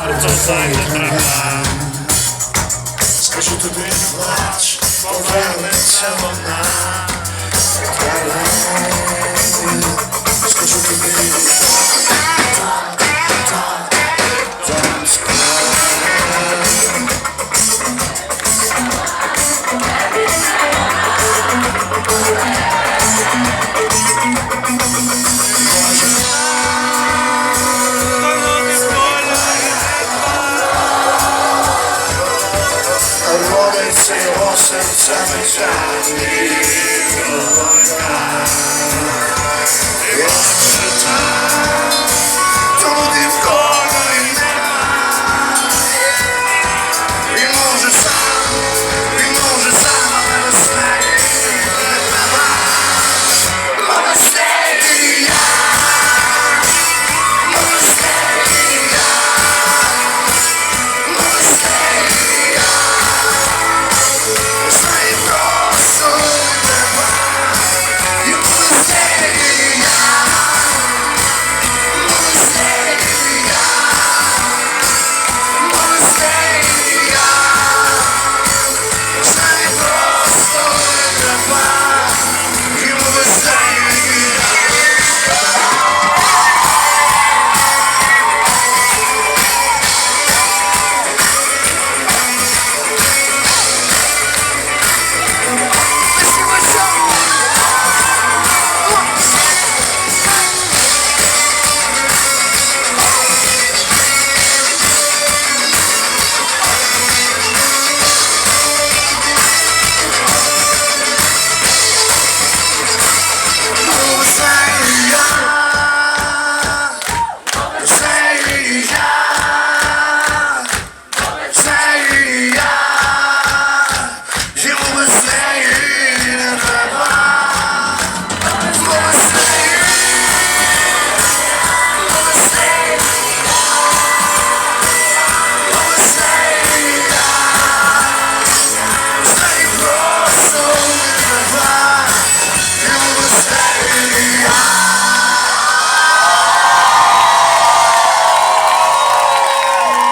Bardzo fajna trapa. Скажу тобі не плач, повернеться вона. Скажу Робиться його серця